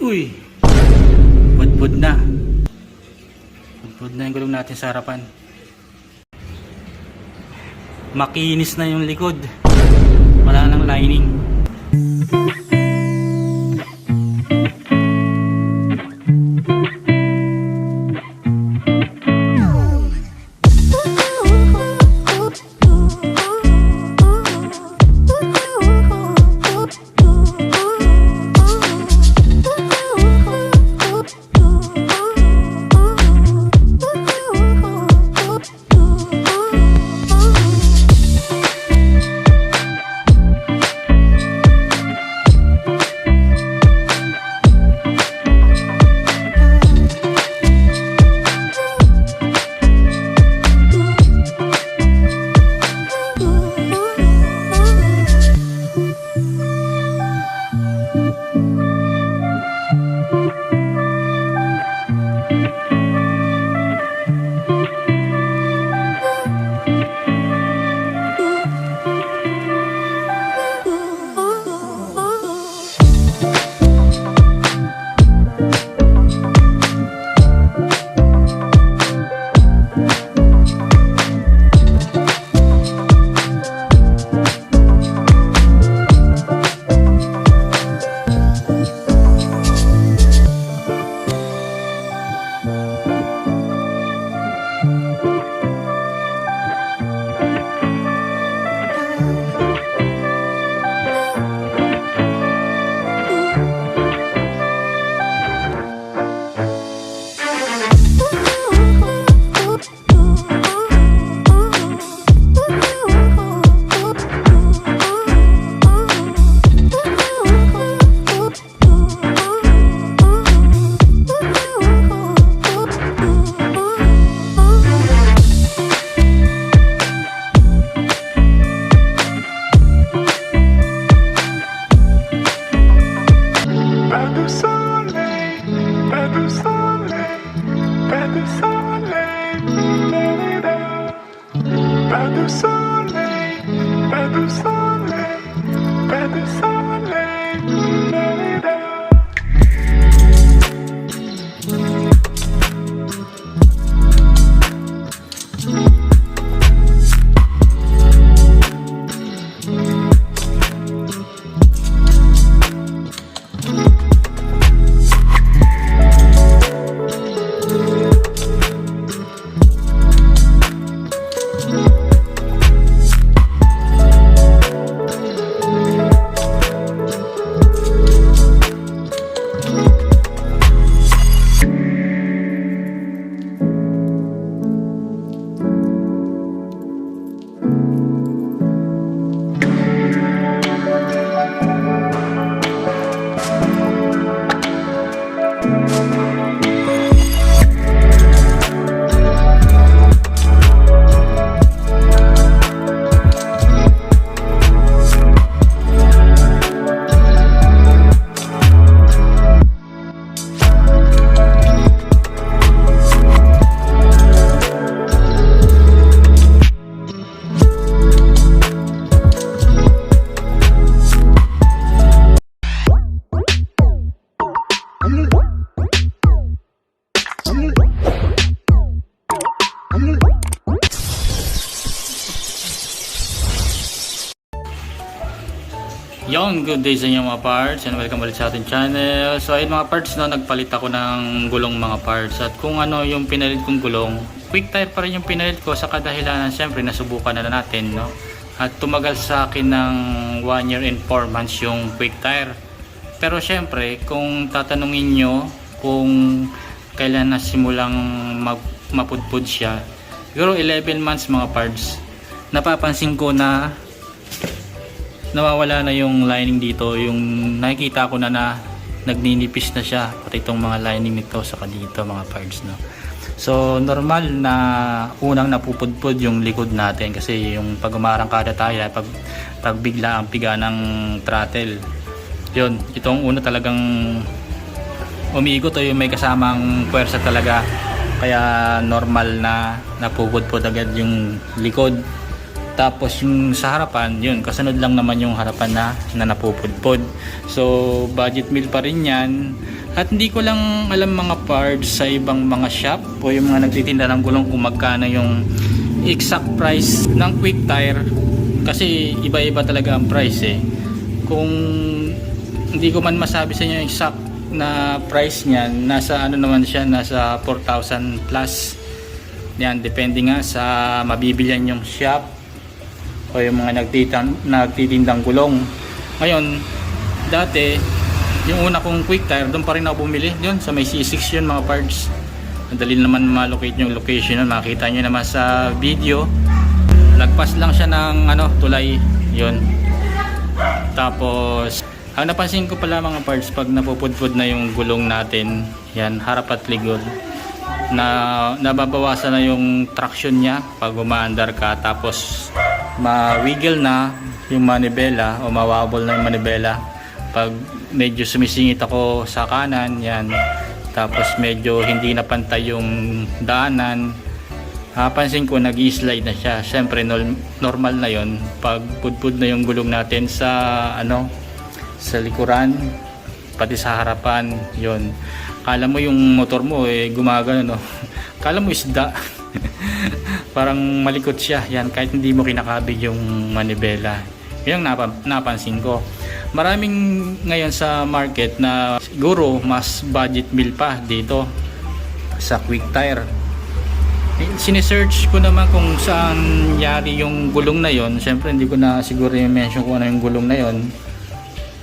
Uy! Pudpud na. Pudpud na yung gulong natin sa harapan. Makinis na yung likod. Wala nang lining. Thank. Yon, good day sa inyo mga parts and welcome ulit sa ating channel. So ayun mga parts, no, nagpalit ako ng gulong mga parts at kung ano yung pinalit kong gulong, quick tire pa rin yung pinalit ko sa kadahilanan syempre nasubukan na natin no. At tumagal sa akin ng 1 year and 4 months yung quick tire. Pero syempre, kung tatanungin nyo kung kailan na simulang mag mapudpud siya, siguro 11 months mga parts. Napapansin ko na nawawala na yung lining dito yung nakikita ko na na nagninipis na siya pati itong mga lining nito saka dito mga parts no so normal na unang napupudpud yung likod natin kasi yung pag umarangkada tayo pag, pag bigla ang piga ng throttle yun itong una talagang umiikot o yung may kasamang puwersa talaga kaya normal na napupudpud agad yung likod tapos yung sa harapan, yun, kasunod lang naman yung harapan na, na napupudpod. So, budget meal pa rin yan. At hindi ko lang alam mga parts sa ibang mga shop o yung mga nagtitinda ng gulong kung magkano yung exact price ng quick tire kasi iba-iba talaga ang price eh. Kung hindi ko man masabi sa inyo exact na price niyan, nasa ano naman siya, nasa 4,000 plus. Yan, depende nga sa mabibilyan yung shop o yung mga nagtitang, nagtitindang gulong. Ngayon, dati, yung una kong quick tire, doon pa rin ako bumili. Doon, sa may C6 yun mga parts. Madali naman ma-locate yung location nun. Makita nyo naman sa video. Lagpas lang siya ng ano, tulay. Yun. Tapos, ang napansin ko pala mga parts, pag napupudpud na yung gulong natin, yan, harap at likod, na nababawasan na yung traction niya pag umaandar ka tapos ma-wiggle na yung manibela o mawabol na yung manibela pag medyo sumisingit ako sa kanan yan tapos medyo hindi na pantay yung daanan Napansin ko nag slide na siya. Siyempre nol- normal na 'yon pag pudpud na yung gulong natin sa ano sa likuran pati sa harapan 'yon. Kala mo yung motor mo eh gumagano no. Kala mo isda. Parang malikot siya. Yan kahit hindi mo kinakabig yung manibela. Yan ang napa- napansin ko. Maraming ngayon sa market na siguro mas budget meal pa dito sa quick tire sinesearch ko naman kung saan yari yung gulong na yon syempre hindi ko na siguro i-mention kung ano yung gulong na yon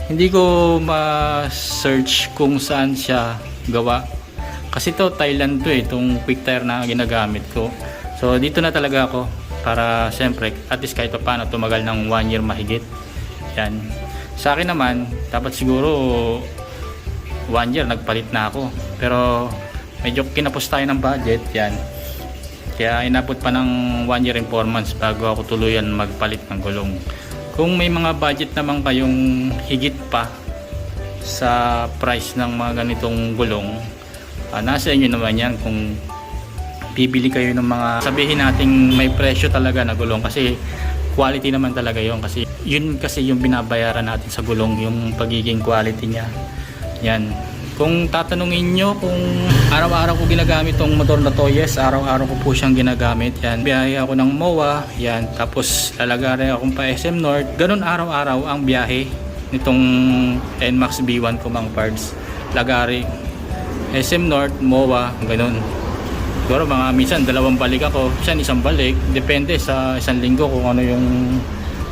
hindi ko ma-search kung saan siya gawa. Kasi to Thailand to eh itong quick tire na ginagamit ko. So dito na talaga ako para syempre at least kahit pa paano tumagal ng 1 year mahigit. Yan. Sa akin naman dapat siguro 1 year nagpalit na ako. Pero medyo kinapos tayo ng budget yan. Kaya inabot pa ng 1 year and 4 months bago ako tuluyan magpalit ng gulong. Kung may mga budget naman kayong higit pa sa price ng mga ganitong gulong, ah, nasa inyo naman yan kung bibili kayo ng mga sabihin nating may presyo talaga na gulong kasi quality naman talaga yon kasi yun kasi yung binabayaran natin sa gulong yung pagiging quality niya. Yan kung tatanungin nyo kung araw-araw ko ginagamit tong motor na to, yes, araw-araw ko po siyang ginagamit. Yan, biyahe ako ng MOA, yan, tapos lalagari akong pa SM North. Ganun araw-araw ang biyahe nitong NMAX B1 ko mga parts. Lagari, SM North, MOA, ganun. Siguro mga minsan dalawang balik ako, minsan isang balik. Depende sa isang linggo kung ano yung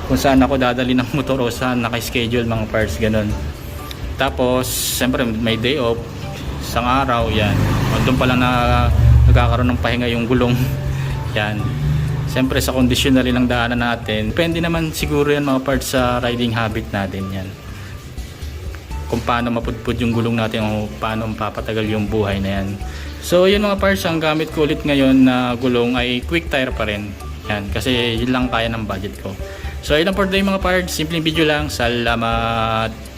kung saan ako dadali ng motor o saan naka-schedule mga parts, ganun. Tapos, siyempre may day off, isang araw, yan. O, doon pala na nagkakaroon ng pahinga yung gulong. yan. Siyempre sa kondisyon na rin daanan natin. Depende naman siguro yan mga parts sa riding habit natin yan. Kung paano mapudpud yung gulong natin o paano mapapatagal yung buhay na yan. So yun mga parts, ang gamit ko ulit ngayon na gulong ay quick tire pa rin. Yan, kasi yun lang kaya ng budget ko. So yun lang for today mga parts, simpleng video lang. Salamat!